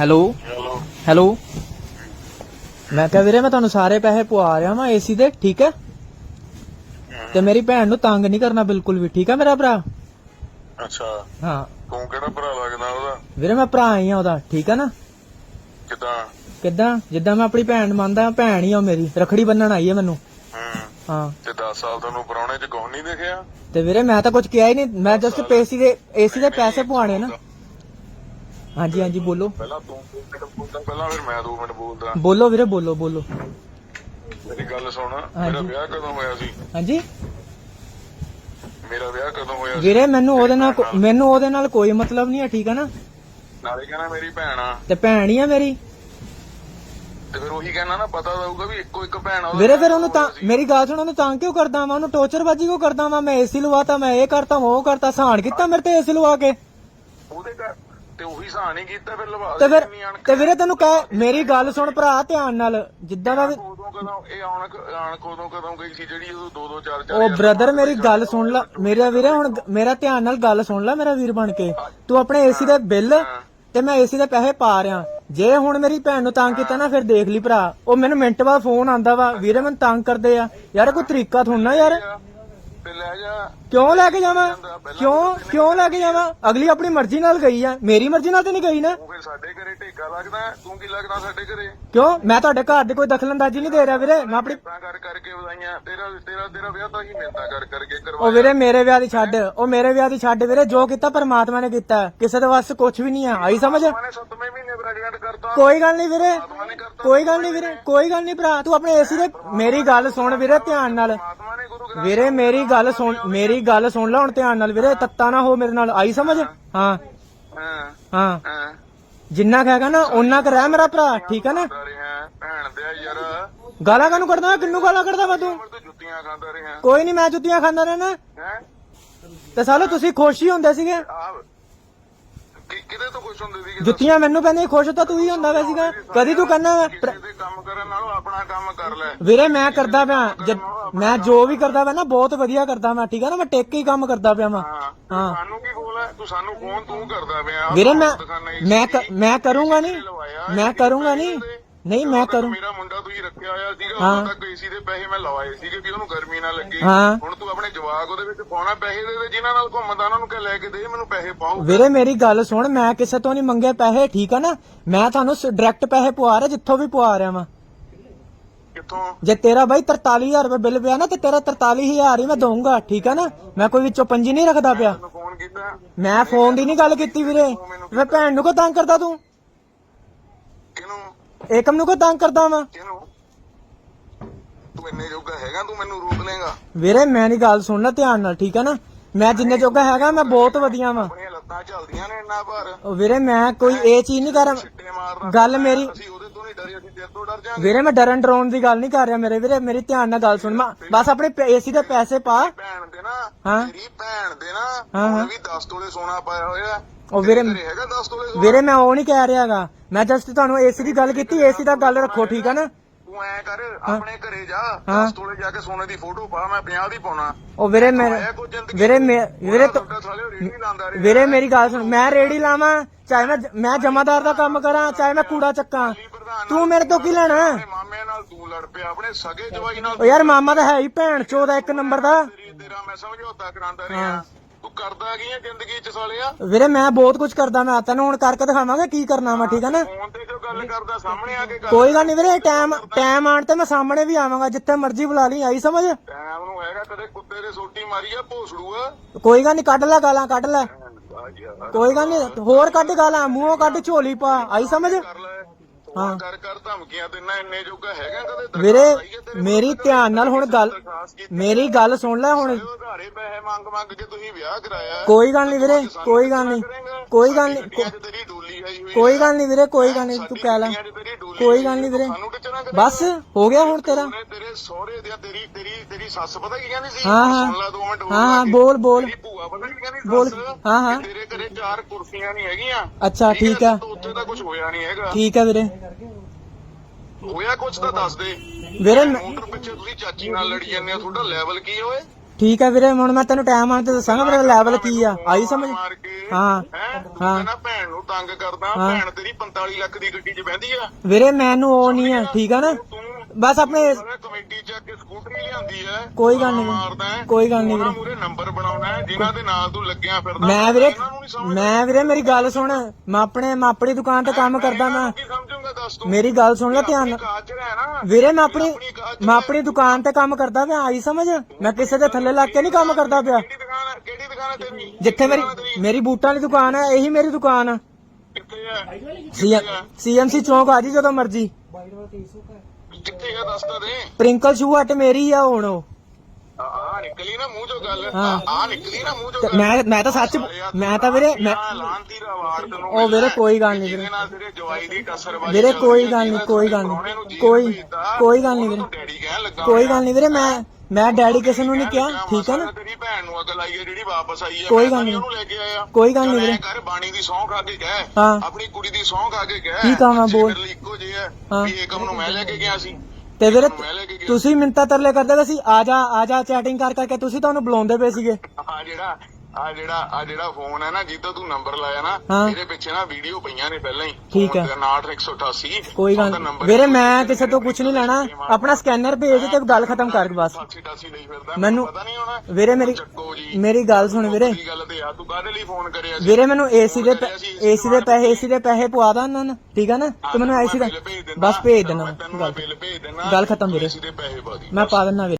Hello? Hello? ਮੈਂ ਕਿਹਾ ਵੀਰੇ ਮੈਂ ਤੁਹਾਨੂੰ ਸਾਰੇ ਪੈਸੇ ਪਵਾ ਰਿਹਾ ਵਾਂ ਏਸੀ ਦੇ ਠੀਕ ਹੈ? ਤੇ ਮੇਰੀ ਭੈਣ ਨੂੰ ਤੰਗ ਨਹੀਂ ਕਰਨਾ ਬਿਲਕੁਲ ਵੀ ਠੀਕ ਹੈ ਮੇਰਾ ਭਰਾ? ਅੱਛਾ। ਹਾਂ। ਤੂੰ ਕਿਹੜਾ ਭਰਾ ਲੱਗਦਾ ਉਹਦਾ? ਵੀਰੇ ਮੈਂ ਭਰਾ ਹੀ ਆ ਉਹਦਾ ਠੀਕ ਹੈ ਨਾ? ਕਿਦਾਂ? ਕਿੱਦਾਂ? ਜਿੱਦਾਂ ਮੈਂ ਆਪਣੀ ਭੈਣ ਮੰਨਦਾ ਭੈਣ ਹੀ ਆ ਉਹ ਮੇਰੀ ਰਖੜੀ ਬੰਨਣ ਆਈ ਹੈ ਮੈਨੂੰ। ਹੂੰ। ਹਾਂ। ਤੇ 10 ਸਾਲ ਤੁਹਾਨੂੰ ਪਰਾਉਣੇ ਚ ਕੁਝ ਨਹੀਂ ਦਿਖਿਆ? ਤੇ ਵੀਰੇ ਮੈਂ ਤਾਂ ਕੁਝ ਕਿਹਾ ਹੀ ਨਹੀਂ ਮੈਂ ਜਸਟ ਪੇਸੀ ਦੇ ਏਸੀ ਦੇ ਪੈਸੇ ਪਵਾਣੇ ਨਾ। ਹਾਂਜੀ ਹਾਂਜੀ ਬੋਲੋ। ਪਹਿਲਾਂ ਤੂੰ ਦੋ ਮਿੰਟ ਬੋਲਦਾ ਪਹਿਲਾਂ ਫਿਰ ਮੈਂ 2 ਮਿੰਟ ਬੋਲਦਾ। ਬੋਲੋ ਵੀਰੇ ਬੋਲੋ ਬੋਲੋ। ਮੇਰੀ ਗੱਲ ਸੁਣ ਮੇਰਾ। ਵਿਆਹ ਕਦੋਂ ਹੋਇਆ ਸੀ? ਹਾਂਜੀ। ਮੇਰਾ ਵਿਆਹ ਕਦੋਂ ਹੋਇਆ ਵੀਰੇ ਮੈਨੂੰ ਉਹਦੇ ਨਾਲ ਮੈਨੂੰ ਉਹਦੇ ਨਾਲ ਕੋਈ ਮਤਲਬ ਨਹੀਂ ਹੈ ਠੀਕ ਹੈ ਨਾ? ਨਾਲੇ। ਕਹਿੰਦਾ ਮੇਰੀ ਭੈਣ ਆ। ਤੇ ਭੈਣ ਹੀ ਆ ਮੇਰੀ। ਤੇ ਫਿਰ ਉਹੀ ਕਹਿਣਾ ਨਾ ਪਤਾ ਦਊਗਾ ਵੀ ਇੱਕੋ ਇੱਕ ਭੈਣ ਆ ਵੀਰੇ ਫਿਰ ਉਹਨੂੰ ਤਾਂ। ਮੇਰੀ ਗੱਲ ਸੁਣ ਉਹਨੂੰ ਤਾਂ ਕਿਉਂ ਕਰਦਾ ਵਾਂ? ਉਹਨੂੰ ਟੋਰਚਰਬਾਜੀ ਕਿਉਂ ਕਰਦਾ ਵਾਂ? ਮੈਂ ਏਸੀ ਲਵਾਤਾ ਮੈਂ ਇਹ ਕਰਤਾ ਉਹ ਕਰਤਾ ਸਹਾਨ ਕੀਤਾ ਮੇਰੇ ਤੇ ਏਸੀ ਲਵਾ ਕੇ। ਉਹਦੇ ਘਰ ਤੇ ਉਹੀ ਸਹਾਨ ਹੀ ਕੀਤਾ ਫਿਰ ਲਵਾ ਤੇ ਫਿਰ ਤੇ ਵੀਰੇ ਤੈਨੂੰ ਕਹਿ ਮੇਰੀ ਗੱਲ ਸੁਣ ਭਰਾ ਧਿਆਨ ਨਾਲ ਜਿੱਦਾਂ ਦਾ ਵੀ ਉਦੋਂ ਕਦੋਂ ਇਹ ਆਉਣ ਆਣ ਕਦੋਂ ਕਦੋਂ ਗਈ ਸੀ ਜਿਹੜੀ ਉਹ ਦੋ ਦੋ ਚਾਰ ਚਾਰ ਉਹ ਬ੍ਰਦਰ ਮੇਰੀ ਗੱਲ ਸੁਣ ਲੈ ਮੇਰਾ ਵੀਰੇ ਹੁਣ ਗ- ਮੇਰਾ ਧਿਆਨ ਨਾਲ ਗੱਲ ਸੁਣ ਲੈ ਮੇਰਾ ਵੀਰ ਬਣ ਕੇ। ਤੂੰ ਆਪਣੇ ਏਸੀ ਦੇ ਬਿੱਲ ਤੇ ਮੈਂ ਏਸੀ ਦੇ ਪੈਸੇ ਪਾ ਰਿਆਂ ਜੇ ਹੁਣ ਮੇਰੀ ਭੈਣ ਨੂੰ ਤੰਗ ਕੀਤਾ ਨਾ ਫਿਰ ਦੇਖ ਲਈ ਭਰਾ। ਉਹ ਮੈਨੂੰ ਮਿੰਟ ਬਾਅਦ ਫੋਨ ਆਂਦਾ ਵਾ। ਵੀਰੇ ਮੈਨੂੰ ਤੰਗ ਕਰਦੇ ਆ। ਯਾਰ ਕੋਈ ਤਰੀਕਾ ਥੋੜਾ ਯਾਰ। ਤੇ ਲੈ ਜਾ। ਕਿਉਂ ਲੈ ਕੇ ਜਾਵਾਂ? ਕਿਉਂ ਕਿਉਂ ਲੈ ਕੇ ਜਾਵਾਂ? ਅਗਲੀ ਆਪਣੀ ਮਰਜ਼ੀ ਨਾਲ ਗਈ ਆ। ਮੇਰੀ ਮਰਜ਼ੀ ਨਾਲ ਤੇ ਨਹੀਂ ਗਈ ਨਾ। ਤੂੰ ਫਿਰ ਸਾਡੇ ਘਰੇ ਢੇਕਾ ਲੱਗਦਾ ਹੈ, ਤੂੰ ਕੀ ਲੱਗਦਾ ਸਾਡੇ ਘਰੇ? ਕਿਉਂ? ਮੈਂ ਤੁਹਾਡੇ ਘਰ ਦੀ ਕੋਈ ਦਖਲਅੰਦਾਜ਼ੀ ਨਹੀਂ ਦੇ ਰਿਹਾ ਵੀਰੇ। ਮੈਂ ਆਪਣੀ ਤਾਂ ਕਰ ਕਰਕੇ ਵਧਾਈਆਂ। ਤੇਰਾ ਤੇਰਾ ਤੇਰਾ ਵਿਆਹ ਤਾਂ ਹੀ ਮਿਹਨਤਾਂ ਕਰ ਕਰਕੇ ਉਹ ਵੀਰੇ ਮੇਰੇ ਵਿਆਹ ਦੀ ਛੱਡ। ਉਹ ਮੇਰੇ ਵਿਆਹ ਦੀ ਛੱਡ ਵੀਰੇ। ਜੋ ਕੀਤਾ ਪਰਮਾਤਮਾ ਨੇ ਕੀਤਾ। ਕਿਸੇ ਦੇ ਵਾਸਤੇ ਕੁਝ ਵੀ ਨਹੀਂ ਆ। ਆਈ ਸਮਝ? ਮਾਨੇ ਸੱਤਵੇਂ ਮਹੀਨੇ ਪ੍ਰੈਗਨੈਂਟ ਕਰਤਾ। ਕੋਈ ਗੱਲ ਨਹੀਂ ਵੀਰੇ। ਕੋਈ ਗੱਲ ਨਹੀਂ ਵੀਰੇ। ਕੋਈ ਗੱਲ ਨਹੀਂ ਭਰਾ। ਤੂੰ ਆਪਣੇ ਏਸੀ ਦੇ ਮੇਰੀ ਗੱਲ ਸੁਣ ਵੀਰੇ ਧਿਆਨ ਨਾਲ। ਵੀਰੇ ਮੇਰੀ ਗੱਲ ਸੁਣ ਮੇਰੀ ਗੱਲ ਸੁਣ ਲੈ ਹੁਣ ਧਿਆਨ ਨਾਲ ਵੀਰੇ ਤੱਤਾ ਨਾ ਹੋ ਮੇਰੇ ਨਾਲ ਆਈ ਸਮਝ? ਹਾਂ। ਹਾਂ। ਹਾਂ ਹਾਂ ਜਿੰਨਾ ਕਹੇਗਾ ਨਾ ਓਨਾ ਕਰ ਰਹਿ ਮੇਰਾ ਭਰਾ ਠੀਕ ਹੈ ਨਾ? ਖਾਂਦਾ ਰਿਹਾ ਭੈਣ ਦੇ ਯਾਰ ਗਾਲਾਂ ਕਾਨੂੰ ਕੱਢਦਾ ਕਿੰਨੂੰ ਗਾਲਾਂ ਕੱਢਦਾ ਵਾ ਤੂੰ? ਉਮਰ ਤੋਂ ਜੁੱਤੀਆਂ ਖਾਂਦਾ ਰਿਹਾ ਕੋਈ ਨਹੀਂ ਮੈਂ ਜੁੱਤੀਆਂ ਖਾਂਦਾ ਰਹਿਣਾ ਹੈ ਤੇ ਸਾਲੋ ਤੁਸੀਂ ਖੁਸ਼ ਹੀ ਹੁੰਦੇ ਸੀਗੇ? ਆ ਕਿ ਕਿਹਦੇ ਤੋਂ ਖੁਸ਼ ਹੁੰਦੇ ਸੀ ਜੁੱਤੀਆਂ ਮੈਨੂੰ ਪੈਂਦੀਆਂ ਖੁਸ਼ ਤਾਂ ਤੂੰ ਹੀ ਹੁੰਦਾ ਵੇ ਸੀਗਾ। ਕਦੀ ਤੂੰ ਕਹਿੰਦਾ ਵਾ, ਕਿਸੇ ਦੇ ਕੰਮ ਕਰਨ ਨਾਲੋਂ ਆਪਣਾ ਕੰਮ ਕਰ ਲੈ। ਵੀਰੇ ਮੈਂ ਕਰਦਾ ਪਿਆ ਜਦ- ਮੈਂ ਜੋ ਵੀ ਕਰਦਾ ਪਿਆ ਨਾ ਬਹੁਤ ਵਧੀਆ ਕਰਦਾ ਮੈਂ ਠੀਕ ਹੈ ਨਾ ਮੈਂ ਟੇਕ ਹੀ ਕੰਮ ਕਰਦਾ ਪਿਆ ਮੈਂ ਹਾਂ। ਸਾਨੂੰ ਕੀ ਕੋਲ ਹੈ ਤੂੰ ਸਾਨੂੰ ਫੋਨ ਤੂੰ ਕਰਦਾ ਪਿਆ ਵੀਰੇ ਮੈਂ ਮੈਂ। ਮੈਂ ਕਰੂੰਗਾ ਨਹੀਂ ਮੈਂ ਕਰੂੰਗਾ ਨਹੀਂ ਨਹੀਂ ਮੈਂ ਕਰੂੰ ਮੇਰਾ ਮੁੰਡਾ ਤੁਸੀਂ ਰੱਖਿਆ ਹੋਇਆ ਸੀਗਾ ਹਾਂ। ਉਦੋਂ ਤੱਕ ਏਸੀ ਦੇ ਪੈਸੇ ਮੈਂ ਲਵਾਏ ਸੀਗੇ ਵੀ ਉਹਨੂੰ ਗਰਮੀ ਨਾ ਲੱਗੇ। ਹੁਣ ਤੂੰ ਆਪਣੇ ਜਵਾਕ ਉਹਦੇ ਵਿੱਚ ਪਾਉਣਾ ਪੈਸੇ ਦੇ ਦੇ ਜਿਨ੍ਹਾਂ ਨਾਲ ਘੁੰਮਦਾ ਉਹਨਾਂ ਨੂੰ ਕਹਿ ਲੈ ਕੇ ਦੇ ਮੈਨੂੰ ਪੈਸੇ ਪਾਓ। ਵੀਰੇ ਮੇਰੀ ਗੱਲ ਸੁਣ ਮੈਂ ਕਿਸੇ ਤੋਂ ਨਹੀਂ ਮੰਗੇ ਪੈਸੇ ਠੀਕ ਆ ਨਾ? ਮੈਂ ਤੁਹਾਨੂੰ ਡਾਇਰੈਕਟ ਪੈਸੇ ਪਵਾ ਰਿਹਾ ਜਿੱਥੋਂ ਵੀ ਪਵਾ ਰਿਹਾ ਵਾਂ। ਕਿੱਥੋਂ? ਜੇ ਤੇਰਾ ਬਾਈ 43000 ਰੁਪਏ ਬਿੱਲ ਪਿਆ ਨਾ ਤੇ ਤੇਰਾ 43000 ਹੀ ਮੈਂ ਦਊਂਗਾ ਠੀਕ ਆ ਨਾ? ਮੈਂ ਕੋਈ ਵਿੱਚੋਂ ਪੰਜੀ ਨਹੀਂ ਰੱਖਦਾ ਪਿਆ। ਤੈਨੂੰ ਫੋਨ ਕੀਤਾ? ਮੈਂ ਫੋਨ ਦੀ ਨਹੀਂ ਗੱਲ ਕੀਤੀ ਵੀਰੇ। ਮੈਂ ਭੈਣ ਨੂੰ ਕੋ ਤੰਗ ਕਰਦਾ ਤੂੰ? ਕਿਹਨੂੰ? ਏਕਮ ਨੂੰ ਕੋ ਤੰਗ ਕਰਦਾ ਵਾਂ? ਕਿਹਨੂੰ? ਤੂੰ ਇੰਨੇ ਜੋਗਾ ਹੈਗਾ ਤੂੰ ਮੈਨੂੰ ਰੋਕ ਲੇਗਾ ਵੀਰੇ ਮੈਂ ਨਹੀਂ ਗੱਲ ਸੁਣਨਾ ਧਿਆਨ ਨਾਲ ਠੀਕ ਆ ਨਾ? ਮੈਂ ਜਿੰਨੇ ਜੋਗਾ ਹੈਗਾ ਮੈਂ ਬਹੁਤ ਵਧੀਆ ਵਾਂ। ਆਪਣੀਆਂ ਲੱਤਾਂ ਚੱਲਦੀਆਂ ਨੇ ਇੰਨਾ ਭਾਰ ਉਹ ਵੀਰੇ ਮੈਂ ਕੋਈ ਇਹ ਚੀਜ਼ ਨਹੀਂ ਕਰ ਰਿਹਾ ਛਿੱਟੇ ਮਾਰਦਾ ਗੱਲ ਮੇਰੀ ਅਸੀਂ ਉਹਦੇ ਤੋਂ ਨਹੀਂ ਡਰੇ ਅਸੀਂ ਤੇਰੇ ਤੋਂ ਡਰ ਜਾਾਂਗੇ ਵੀਰੇ ਮੈਂ ਡਰਨ ਡਰਾਉਣ ਦੀ ਗੱਲ ਨਹੀਂ ਕਰ ਰਿਹਾ ਮੇਰੇ ਵੀਰੇ ਮੇਰੀ ਧਿਆਨ ਨਾਲ ਗੱਲ ਸੁਣ। ਮੈਂ ਬਸ ਆਪਣੇ ਏਸੀ ਦੇ ਪੈਸੇ ਪਾ। ਭੈਣ ਦੇ ਨਾ ਹਾਂ। ਤੇਰੀ ਭੈਣ ਦੇ ਨਾ ਹਾਂ, ਹਾਂ। ਉਹਨੇ ਵੀ 10 ਤੋਲੇ ਸੋਨਾ ਪਾਇਆ ਹੋਇਆ। ਉਹ ਵੀਰੇ ਤੇਰੇ ਹੈਗਾ 10 ਤੋਲੇ ਸੋਨਾ? ਵੀਰੇ ਮੈਂ ਉਹ ਨਹੀਂ ਕਹਿ ਰਿਹਾਗਾ ਮੈਂ ਜਸਟ ਤੁਹਾਨੂੰ ਏਸੀ ਦੀ ਗੱਲ ਕੀਤੀ ਏਸੀ ਦਾ ਗੱਲ ਰੱਖੋ ਠੀਕ ਆ ਨਾ? ਤੂੰ ਐ ਕਰ ਆਪਣੇ ਘਰੇ ਜਾ ਹਾਂ। 10 ਤੋਲੇ ਜਾ ਕੇ ਸੋਨੇ ਦੀ ਫੋਟੋ ਪਾ ਮੈਂ 50 ਦੀ ਪਾਉਣਾ। ਉਹ ਵੀਰੇ ਮੈਂ ਵੀਰੇ ਮੇ- ਵੀਰੇ ਤੋਂ ਵੀਰੇ ਮੇਰੀ ਗੱਲ ਸੁਣ ਮੈਂ ਰੇੜੀ ਲਾਵਾਂ ਚਾਹੇ ਮੈਂ ਮੈਂ ਜਮਾਦਾਰ ਦਾ ਕੰਮ ਕਰਾਂ ਚਾਹੇ ਮੈਂ ਕੂੜਾ ਚੱਕਾਂ। ਤੂੰ ਮੇਰੇ ਤੋਂ ਕੀ ਲੈਣਾ? ਆਪਣੇ ਮਾਮੇ ਨਾਲ ਤੂੰ ਲੜ ਪਿਆ ਆਪਣੇ ਸਗੇ ਜਵਾਈ ਨਾਲ ਯਾਰ ਮਾਮਾ ਤਾਂ ਹੈ ਹੀ ਭੈਣ ਚੋਦਾ ਇੱਕ ਨੰਬਰ ਦਾ। ਤੇਰੀ ਤੇਰਾ ਮੈਂ ਸਮਝੌਤਾ ਕਰਾਂਦਾ ਰਿਹਾ। ਤੂੰ ਕਰਦਾ ਕੀ ਹੈ ਜ਼ਿੰਦਗੀ ਚ ਸਾਲਿਆ? ਵੀਰੇ ਮੈਂ ਬਹੁਤ ਕੁਝ ਕਰਦਾ ਮੈਂ ਤੈਨੂੰ ਹੁਣ ਕਰਕੇ ਦਿਖਾਵਾਂਗਾ ਕੀ ਕਰਨਾ ਵਾ ਠੀਕ ਆ ਨਾ? ਫੋਨ ਤੇ ਕਿਉਂ ਗੱਲ ਕਰਦਾ ਸਾਹਮਣੇ ਆ ਕੇ ਕੋਈ ਗੱਲ ਨਹੀਂ ਵੀਰੇ ਟਾਈਮ ਟਾਈਮ ਆਣ ਤੇ ਮੈਂ ਸਾਹਮਣੇ ਵੀ ਆਵਾਂਗਾ ਜਿੱਥੇ ਮਰਜ਼ੀ ਬੁਲਾ ਲਈ ਆਈ ਸਮਝ? ਟਾਈਮ ਨੂੰ ਹੈਗਾ ਕਦੇ ਕੁੱਤੇ ਦੇ ਸੋਟੀ ਮਾਰੀ ਆ ਭੋਸੜੂ ਆ। ਕੋਈ ਗੱਲ ਨਹੀਂ ਕੱਢ ਲੈ ਗਾਲਾਂ ਕੱਢ ਲੈ। ਯਾਰ ਕੋਈ ਗੱਲ ਨਹੀਂ ਹੋਰ ਕੱਢ ਗਾਲਾਂ ਮੂੰਹੋਂ ਕੱਢ ਝੋਲੀ ਪਾ ਆਈ ਸਮਝ? ਕਰ ਲੈ। ਫੋਨ ਕਰ ਕਰ ਧਮਕੀਆਂ ਦਿੰਨਾ ਇੰਨੇ ਜੋਗਾ ਹੈਗਾ ਕਦੇ ਦਰਖਾਸਤ ਵੀਰੇ ਆਈ ਹੈ ਤੇਰੇ ਮੇਰੀ ਧਿਆਨ ਨਾਲ ਹੁਣ ਗੱਲ ਦਰਖਾਸਤ ਕੀਤੀ ਮੇਰੀ ਗੱਲ ਸੁਣ ਲੈ ਹੁਣ। ਉਧਾਰੇ ਪੈਸੇ ਮੰਗ ਮੰਗ ਕੇ ਤੁਸੀਂ ਵਿਆਹ ਕਰਾਇਆ ਕੋਈ ਗੱਲ ਨਹੀਂ ਵੀਰੇ ਕੋਈ ਗੱਲ ਨਹੀਂ ਕੋਈ ਗੱਲ ਨਹੀਂ ਗੱਡੀਆਂ 'ਚ ਤੇਰੀ ਡੋਲੀ ਆਈ ਹੋਈ ਕੋਈ ਗੱਲ ਨਹੀਂ ਵੀਰੇ ਕੋਈ ਗੱਲ ਨਹੀਂ ਤੂੰ ਕਹਿ ਲੈ। ਕੋਈ ਗੱਲ ਨਹੀਂ ਵੀਰੇ। ਬਸ ਹੋ ਗਿਆ ਹੁਣ ਤੇਰਾ। ਤੇਰੇ ਸਹੁਰੇ ਦੀ ਤੇਰੀ ਤੇਰੀ ਤੇਰੀ ਸੱਸ ਪਤਾ ਕੀ ਕਹਿੰਦੀ ਸੀ? ਹਾਂ, ਹਾਂ। ਸੁਣ ਲੈ ਦੋ ਮਿੰਟ ਹੋਰ ਹਾਂ ਹਾਂ ਲਾ ਕੇ। ਬੋਲ ਬੋਲ। ਤੇਰੀ ਭੂਆ ਪਤਾ ਕੀ ਕਹਿੰਦੀ ਬੋਲ। ਸੱਸ? ਹਾਂ, ਹਾਂ। ਕਿ ਤੇਰੇ ਘਰੇ ਚਾਰ ਕੁਰਸੀਆਂ ਨਹੀਂ ਹੈਗੀਆਂ। ਅੱਛਾ ਠੀਕ ਆ ਤਾਂ ਉੱਥੇ ਤਾਂ ਕੁਝ ਹੋਇਆ ਨਹੀਂ ਹੈਗਾ। ਠੀਕ ਆ ਵੀਰੇ। ਹੋਇਆ ਕੁਝ ਤਾਂ ਦੱਸ ਦੇ। ਵੀਰੇ ਮੈਂ- ਮੋਟਰ ਪਿੱਛੇ ਤੁਸੀਂ ਚਾਚੀ ਨਾਲ ਲੜੀ ਜਾਂਦੇ ਹੋ ਤੁਹਾਡਾ ਲੈਵਲ ਕੀ ਓਏ? ਠੀਕ ਹੈ ਵੀਰੇ ਹੁਣ ਮੈਂ ਤੈਨੂੰ ਟਾਈਮ ਆਣ ਤੇ ਦੱਸਾਂਗਾ ਮੇਰਾ ਲੈਵਲ ਕੀ ਆ। ਆਈ ਸਮਝ? ਮਾਰ ਕੇ ਹਾਂ ਹੈ? ਤੂੰ ਹਾਂ। ਕਹਿੰਦਾ ਭੈਣ ਨੂੰ ਤੰਗ ਕਰਦਾ ਹਾਂ। ਭੈਣ ਤੇਰੀ 45 ਲੱਖ ਦੀ ਗੱਡੀ 'ਚ ਬਹਿੰਦੀ ਆ। ਵੀਰੇ ਮੈਨੂੰ ਉਹ ਨਹੀਂ ਆ ਠੀਕ ਆ ਨਾ? ਤੂੰ ਬਸ ਆਪਣੇ ਉਹਨੇ ਕਮੇਟੀ ਚੱਕ ਕੇ ਹੈ ਕੋਈ ਗੱਲ ਨਹੀਂ ਮਾਰਦਾ ਹੈ ਕੋਈ ਗੱਲ ਨਹੀਂ ਵੀਰੇ। ਮੂਰੇ ਨੰਬਰ ਬਣਾਉਣਾ ਹੈ ਜਿਨ੍ਹਾਂ ਦੇ ਨਾਲ ਤੂੰ ਲੱਗਿਆ ਫਿਰਦਾ ਮੈਂ ਵੀਰੇ ਇਹਨਾਂ ਨੂੰ ਨਹੀਂ ਸਮਝ ਮੈਂ ਵੀਰੇ ਮੇਰੀ ਗੱਲ ਸੁਣ ਮੈਂ ਆਪਣੇ ਮੈਂ ਆਪਣੀ ਦੁਕਾਨ ਤੇ ਕੰਮ ਕਰਦਾ ਮੈਂ ਕੀ ਸਮਝੂਗਾ ਦੱਸ ਤੂੰ? ਮੇਰੀ ਗੱਲ ਸੁਣ ਲੈ ਧਿਆਨ ਨਾਲ। ਨਾ ਵੀਰੇ ਮੈਂ ਆਪਣੀ ਮੈਂ ਆਪਣੀ ਦੁਕਾਨ ਤੇ ਕੰਮ ਕਰਦਾ ਮੈਂ ਆਈ ਸਮਝ? ਮੈਂ ਕਿਸੇ ਦੇ ਥੱਲੇ ਲੱਗ ਕੇ ਨਹੀਂ ਕੰਮ ਕਰਦਾ ਪਿਆ। ਕਿਹੜੀ ਦੁਕਾਨ ਹੈ ਕਿਹੜੀ ਦੁਕਾਨ ਹੈ ਤੇਰੀ? ਜਿੱਥੇ ਮੇਰੀ ਮੇਰੀ ਬੂਟਾਂ ਦੀ ਦੁਕਾਨ ਹੈ ਇਹੀ ਮੇਰੀ ਦੁਕਾਨ ਆ। ਕਿੱਥੇ ਹੈ? ਸੀਐਮਸੀ ਚੌਂਕ ਆ ਜੀ ਜਦੋਂ ਮਰਜ਼ੀ। ਕਿੱਥੇ ਹੈ ਦੱਸ ਤਾਂ? ਦੇ ਪ੍ਰਿੰਕਲ ਸ਼ੂ ਹਟ ਮੇਰੀ ਆ ਹੁਣ ਉਹ। ਆ ਨਿਕਲੀ ਨਾ ਮੂੰਹ ਚੋਂ ਗੱਲ। ਹਾਂ। ਆ ਨਿਕਲੀ ਨਾ ਮੂੰਹ ਚੋਂ ਤੇ ਗੱਲ। ਮੈਂ ਮੈਂ ਤਾਂ ਸੱਚ ਮੈਂ ਤਾਂ ਵੀਰੇ ਮੈਂ ਲਾਂਤੀ ਦਾ ਵਾਰ ਤੈਨੂੰ ਉਹ ਵੀਰੇ ਕੋਈ ਗੱਲ ਨਹੀਂ ਵੀਰੇ। ਜਿਹਦੇ ਨਾਲ ਤੇਰੇ ਜਵਾਈ ਦੀ ਕਸਰਬਾਜ਼ੀ ਵੀਰੇ ਕੋਈ ਗੱਲ ਨਹੀਂ ਕੋਈ ਗੱਲ ਨਹੀਂ। ਕੋਈ ਕੋਈ ਗੱਲ ਨਹੀਂ ਵੀਰੇ। ਕੋਈ। ਗੱਲ ਨਹੀਂ ਵੀਰੇ ਮੈਂ ਮੈਂ ਡੈਡੀ ਕਿਸੇ ਨੂੰ ਨਹੀਂ ਕਿਹਾ ਠੀਕ ਹੈ ਨਾ ਤੇਰੀ ਭੈਣ ਨੂੰ ਅਕਲ ਆਈ ਹੈ ਜਿਹੜੀ ਵਾਪਸ ਆਈ ਹੈ ਕੋਈ ਗੱਲ ਨਹੀਂ। ਉਹਨੂੰ ਲੈ ਕੇ ਆਇਆ ਕੋਈ ਗੱਲ ਨਹੀਂ ਵੀਰੇ। ਕਰ ਬਾਣੀ ਦੀ ਸੌਂ ਖਾ ਕੇ ਕਹਿ ਹਾਂ। ਆਪਣੀ ਕੁੜੀ ਦੀ ਸੌਂ ਖਾ ਕੇ ਕਹਿ ਕੀ ਕਹਾਂ ਬੋਲ। ਮੇਰੇ ਲਈ ਇੱਕੋ ਜਿਹੇ ਹਾਂ। ਵੀ ਏਕਮ ਨੂੰ ਮੈਂ ਲੈ ਕੇ ਗਿਆ ਸੀ ਤੇ ਵੀਰੇ ਤੁਸੀਂ ਮਿੰਤਾ ਤਰਲੇ ਕਰਦੇ ਸੀ ਆ ਜਾ ਆ ਜਾ ਚੈਟਿੰਗ ਕਰ ਕਰਕੇ ਤੁਸੀਂ ਤੁਹਾਨੂੰ ਬੁਲਾਉਂਦੇ ਪਏ ਸੀਗੇ ਆ ਜਿਹੜਾ ਆ ਜਿਹੜਾ ਆ ਜਿਹੜਾ ਫੋਨ ਹੈ ਨਾ ਜਿੱਦੋਂ ਤੂੰ ਨੰਬਰ ਲਾਇਆ ਨਾ ਹਾਂ। ਇਹਦੇ ਪਿੱਛੇ ਨਾ ਵੀਡੀਓ ਪਈਆਂ ਨੇ ਪਹਿਲਾਂ ਹੀ। ਠੀਕ ਹੈ। 69188 ਕੋਈ ਗੱਲ। ਵੀਰੇ ਮੈਂ ਕਿਸੇ ਤੋਂ ਕੁਝ ਨਹੀਂ ਲੈਣਾ। ਆਪਣਾ ਸਕੈਨਰ ਭੇਜ ਤੇ ਗੱਲ ਖਤਮ ਕਰ ਬਸ। 88 ਲਈ ਫਿਰਦਾ ਮੈਨੂੰ- ਪਤਾ ਨਹੀਂ ਹੋਣਾ। ਵੀਰੇ ਮੇਰੀ ਚੱਕੋ ਜੀ। ਮੇਰੀ ਗੱਲ ਸੁਣ ਵੀਰੇ। ਦੀ ਗੱਲ ਤੇ ਆ ਤੂੰ ਕਾਹਦੇ ਲਈ ਫੋਨ ਕਰਿਆ ਸੀ? ਵੀਰੇ ਮੈਨੂੰ ਏਸੀ ਦੇ ਏਸੀ ਦੇ ਪੈਸੇ ਏਸੀ ਦੇ ਪੈਸੇ ਪਵਾ ਦਾਂ ਉਹਨਾਂ ਨੂੰ ਠੀਕ ਆ ਨਾ? ਤੇ ਮੈਨੂੰ ਏਸੀ ਦਾ। ਬਸ ਭੇਜ ਦੇਣਾ ਗੱਲ ਖਤਮ ਵੀਰੇ। ਏਸੀ ਦੇ ਪੈਸੇ ਪਾ ਦੀ। ਮੈਂ ਪਾ ਦਿੰਦਾ ਵੀਰੇ।